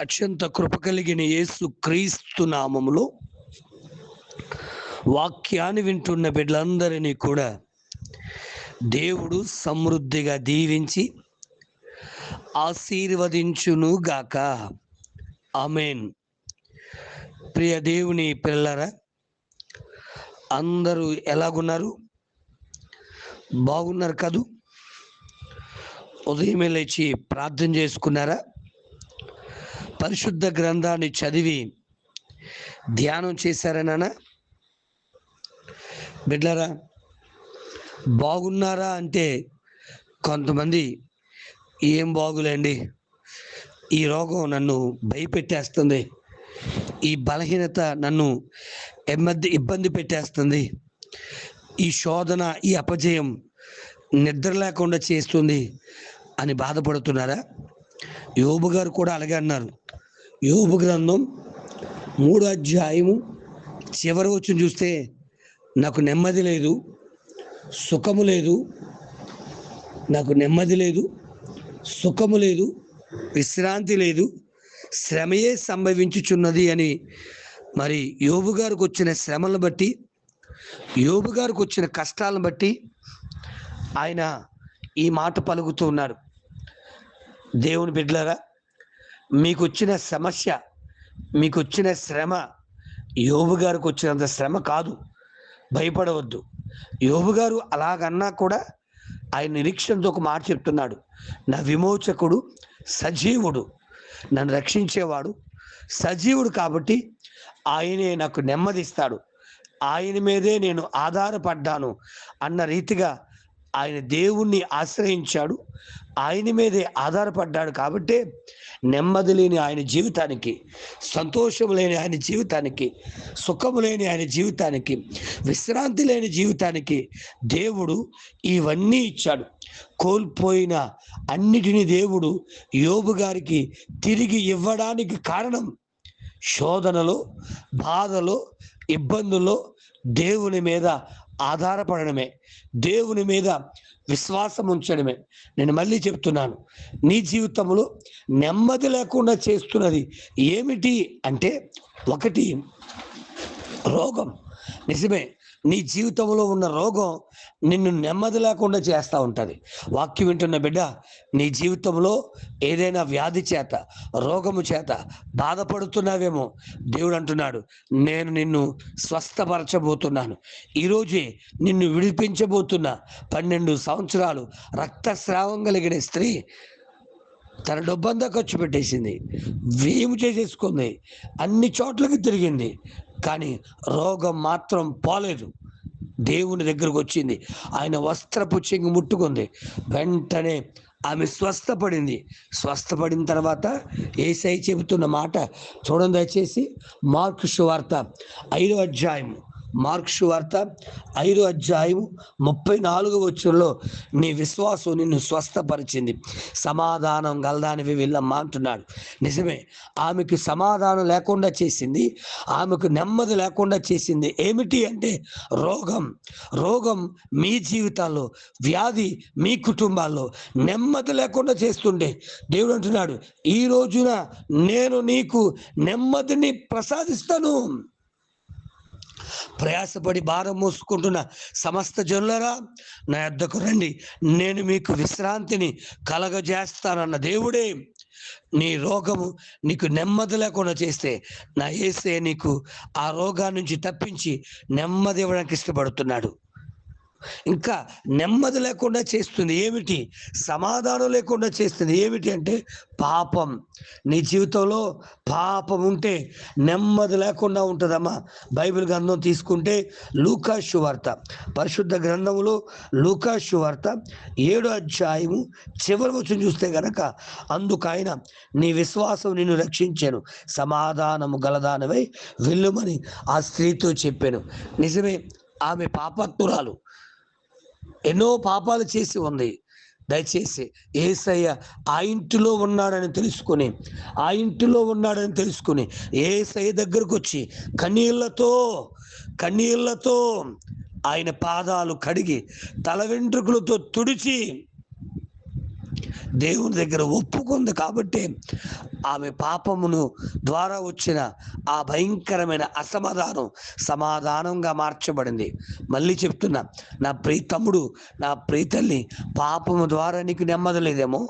అత్యంత కృప కలిగిన యేసు క్రీస్తు నామములో వాక్యాన్ని వింటున్న బిడ్డలందరినీ కూడా దేవుడు సమృద్ధిగా దీవించి ఆశీర్వదించును గాక. ఆమెన్. ప్రియ దేవుని పిల్లరా అందరూ ఎలాగున్నారు? బాగున్నారు కదూ? ఉదయమే లేచి ప్రార్థన చేసుకున్నారా? పరిశుద్ధ గ్రంథాన్ని చదివి ధ్యానం చేశారా బిడ్లరా బాగున్నారా అంటే కొంతమంది ఏం బాగులేండి ఈ రోగం నన్ను భయపెట్టేస్తుంది ఈ బలహీనత నన్ను ఎమ్మద్ది ఇబ్బంది పెట్టేస్తుంది ఈ శోధన ఈ అపజయం నిద్ర లేకుండా చేస్తుంది అని బాధపడుతున్నారా? యోబు గారు కూడా అలాగే అన్నారు. యోబు గ్రంథం మూడు అధ్యాయము చివరి వచ్చి చూస్తే నాకు నెమ్మది లేదు సుఖము లేదు నాకు నెమ్మది లేదు సుఖము లేదు విశ్రాంతి లేదు శ్రమయే సంభవించుచున్నది అని మరి యోబు గారికి వచ్చిన శ్రమలను బట్టి యోబు గారికి వచ్చిన కష్టాలను బట్టి ఆయన ఈ మాట పలుకుతూ ఉన్నారు. దేవుని బిడ్డలారా మీకు వచ్చిన సమస్య మీకు వచ్చిన శ్రమ యోబు గారికి వచ్చినంత శ్రమ కాదు. భయపడవద్దు. యోబు గారు అలాగన్నా కూడా ఆయన నిరీక్షణతో ఒక మాట చెప్తున్నాడు. నా విమోచకుడు సజీవుడు. నన్ను రక్షించేవాడు సజీవుడు కాబట్టి ఆయనే నాకు నెమ్మదిస్తాడు. ఆయన మీదే నేను ఆధారపడ్డాను అన్న రీతిగా ఆయన దేవుణ్ణి ఆశ్రయించాడు. ఆయన మీదే ఆధారపడ్డాడు కాబట్టే నెమ్మది లేని ఆయన జీవితానికి సంతోషం లేని ఆయన జీవితానికి సుఖము లేని ఆయన జీవితానికి విశ్రాంతి లేని జీవితానికి దేవుడు ఇవన్నీ ఇచ్చాడు. కోల్పోయిన అన్నిటినీ దేవుడు యోబు గారికి తిరిగి ఇవ్వడానికి కారణం శోధనలో బాధలో ఇబ్బందుల్లో దేవుని మీద ఆధారపడడమే దేవుని మీద విశ్వాసం ఉంచడమే. నేను మళ్ళీ చెప్తున్నాను నీ జీవితంలో నెమ్మది లేకుండా చేస్తున్నది ఏమిటి అంటే ఒకటి రోగం. నిజమే నీ జీవితంలో ఉన్న రోగం నిన్ను నెమ్మది లేకుండా చేస్తూ ఉంటుంది. వాక్యం వింటున్న బిడ్డ నీ జీవితంలో ఏదైనా వ్యాధి చేత రోగము చేత బాధపడుతున్నావేమో దేవుడు అంటున్నాడు నేను నిన్ను స్వస్థపరచబోతున్నాను. ఈరోజే నిన్ను విడిపించబోతున్నా పన్నెండు సంవత్సరాలు రక్తస్రావం కలిగిన స్త్రీ తన డబ్బంతా ఖర్చు పెట్టేసింది వేము చేసేసుకుంది అన్ని చోట్లకి తిరిగింది. కానీ రోగం మాత్రం పోలేదు. దేవుని దగ్గరకు వచ్చింది. ఆయన వస్త్రపు చెంగు ముట్టుకుంది. వెంటనే ఆమె స్వస్థపడింది. స్వస్థపడిన తర్వాత ఏసై చెబుతున్న మాట చూడండి దయచేసి మార్కు వార్త ఐదో అధ్యాయము. మార్క్షు వార్త ఐదు అధ్యాయం ముప్పై నాలుగు వచ్చుల్లో నీ విశ్వాసం నిన్ను స్వస్థపరిచింది. సమాధానం గలదానివి వెళ్ళమ్మా అంటున్నాడు. నిజమే ఆమెకు సమాధానం లేకుండా చేసింది ఆమెకు నెమ్మది లేకుండా చేసింది ఏమిటి అంటే రోగం. రోగం మీ జీవితాల్లో వ్యాధి మీ కుటుంబాల్లో నెమ్మది లేకుండా చేస్తుండే. దేవుడు అంటున్నాడు ఈ రోజున నేను నీకు నెమ్మదిని ప్రసాదిస్తాను. ప్రయాసపడి భారం మోసుకుంటున్న సమస్త జనులరా నా యొద్దకు రండి. నేను మీకు విశ్రాంతిని కలగజేస్తానన్న దేవుడే. నీ రోగము నీకు నెమ్మది లేకుండా చేస్తే నా ఏసే నీకు ఆ రోగాన్ని నుంచి తప్పించి నెమ్మది ఇవ్వడానికి ఇష్టపడుతున్నాడు. ఇంకా నెమ్మది లేకుండా చేస్తుంది. ఏమిటి? సమాధానం లేకుండా చేస్తుంది. ఏమిటి అంటే పాపం. నీ జీవితంలో పాపం ఉంటే నెమ్మది లేకుండా ఉంటుందమ్మా. బైబిల్ గ్రంథం తీసుకుంటే లూకా శువార్త పరిశుద్ధ గ్రంథములో లూకా శువార్త ఏడో అధ్యాయము చివరి వచ్చి చూస్తే గనక అందుకైన నీ విశ్వాసం నిన్ను రక్షించాను. సమాధానము గలదానవై వెళ్ళుమని ఆ స్త్రీతో చెప్పాను. నిజమే ఆమె పాపత్తురాలు ఎన్నో పాపాలు చేసి ఉంది. దయచేసి ఏసయ్య ఆ ఇంటిలో ఉన్నాడని తెలుసుకుని ఆ ఇంటిలో ఉన్నాడని తెలుసుకుని ఏసయ్య దగ్గరకు వచ్చి కన్నీళ్ళతో కన్నీళ్ళతో ఆయన పాదాలు కడిగి తల వెంట్రుకలతో తుడిచి దేవుని దగ్గర ఒప్పుకుంది కాబట్టి ఆమె పాపమును ద్వారా వచ్చిన ఆ భయంకరమైన అసమాధానం సమాధానంగా మార్చబడింది. మళ్ళీ చెప్తున్నా నా ప్రీ తమ్ముడు నా ప్రీతల్ని పాపము ద్వారా నీకు నెమ్మది లేదేమో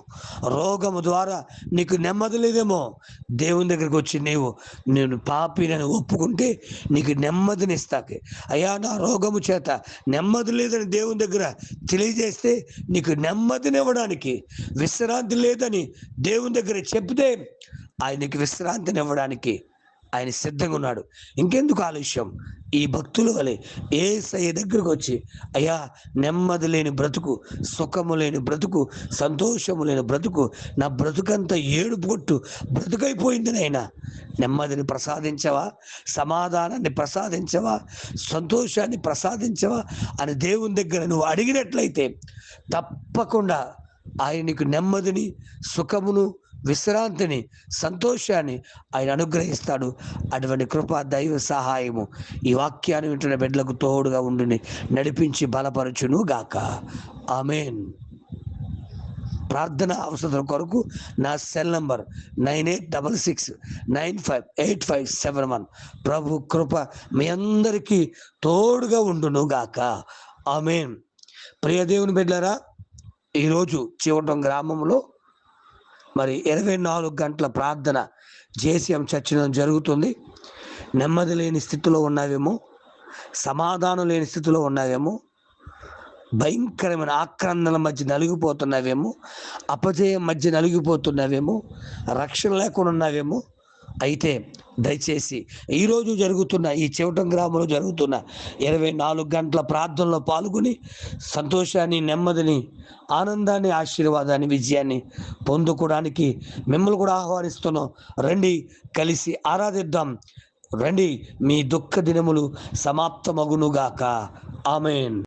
రోగము ద్వారా నీకు నెమ్మది లేదేమో దేవుని దగ్గరికి వచ్చి నీవు నేను పాపినని ఒప్పుకుంటే నీకు నెమ్మదినిస్తాకే. అయ్యా నా రోగము చేత నెమ్మది లేదని దేవుని దగ్గర తెలియజేస్తే నీకు నెమ్మదినివ్వడానికి విశ్రాంతి లేదని దేవుని దగ్గర చెప్తే ఆయనకి విశ్రాంతిని ఇవ్వడానికి ఆయన సిద్ధంగా ఉన్నాడు. ఇంకెందుకు ఆలస్యం? ఈ భక్తుల వలె ఏ సయ్య దగ్గరకు వచ్చి అయ్యా నెమ్మది లేని బ్రతుకు సుఖము లేని బ్రతుకు సంతోషము లేని బ్రతుకు నా బ్రతుకంతా ఏడుపు కొట్టు బ్రతుకైపోయింది నాయన. నెమ్మదిని ప్రసాదించవా? సమాధానాన్ని ప్రసాదించవా? సంతోషాన్ని ప్రసాదించవా? అని దేవుని దగ్గర నువ్వు అడిగినట్లయితే తప్పకుండా ఆయన నీకు నెమ్మదిని సుఖమును విశ్రాంతిని సంతోషాన్ని ఆయన అనుగ్రహిస్తాడు. అటువంటి కృప దైవ సహాయము ఈ వాక్యాన్ని వింటున్న బిడ్డలకు తోడుగా ఉండుని నడిపించి బలపరచును గాక. ఆమెన్. ప్రార్థన అవసరం కొరకు నా cell number nine eight double six nine five eight five seven one. ప్రభు కృప మీ అందరికీ తోడుగా ఉండును గాక. ఆమెన్. ప్రియ దేవుని ఈరోజు చివటం గ్రామంలో మరి ఇరవై నాలుగు గంటల ప్రార్థన జేసీఎం చర్చలో జరుగుతుంది. నెమ్మది లేని స్థితిలో ఉన్నావేమో సమాధానం లేని స్థితిలో ఉన్నావేమో భయంకరమైన ఆక్రందన మధ్య నలిగిపోతున్నావేమో అపజయం మధ్య నలిగిపోతున్నావేమో రక్షణ లేకుండా ఉన్నావేమో అయితే దయచేసి ఈరోజు జరుగుతున్న ఈ చెవటం గ్రామంలో జరుగుతున్న ఇరవై నాలుగు గంటల ప్రార్థనలో పాల్గొని సంతోషాన్ని నెమ్మదిని ఆనందాన్ని ఆశీర్వాదాన్ని విజయాన్ని పొందుకోవడానికి మిమ్మల్ని కూడా ఆహ్వానిస్తున్నాం. రండి కలిసి ఆరాధిద్దాం. రండి మీ దుఃఖ దినములు సమాప్తమగునుగాక. ఆమెన్.